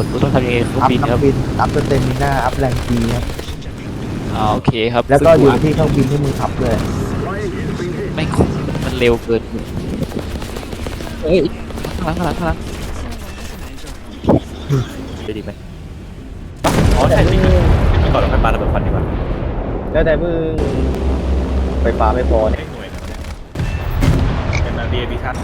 ษกูต้องทำยังไงเครื่องอัพบินนัครับกบินอัพสเตมิน่าอัพแรงดีครับอ่าโอเคครับแล้วก็ซึ่งอยู่ที่เครื่องบินที่มึงขับด้วยไม่คุ้มันเร็วเกินเฮ้ยข้างหลังข้างหลังข้างหลังจะดีไหมอ๋อใช่จริงก่อนเราไปปาระเบิดควันดีกว่าแล้วแต่มึงไฟฟ้าไม่พอเนี่ย เอ็นมาเรียดิทัศน์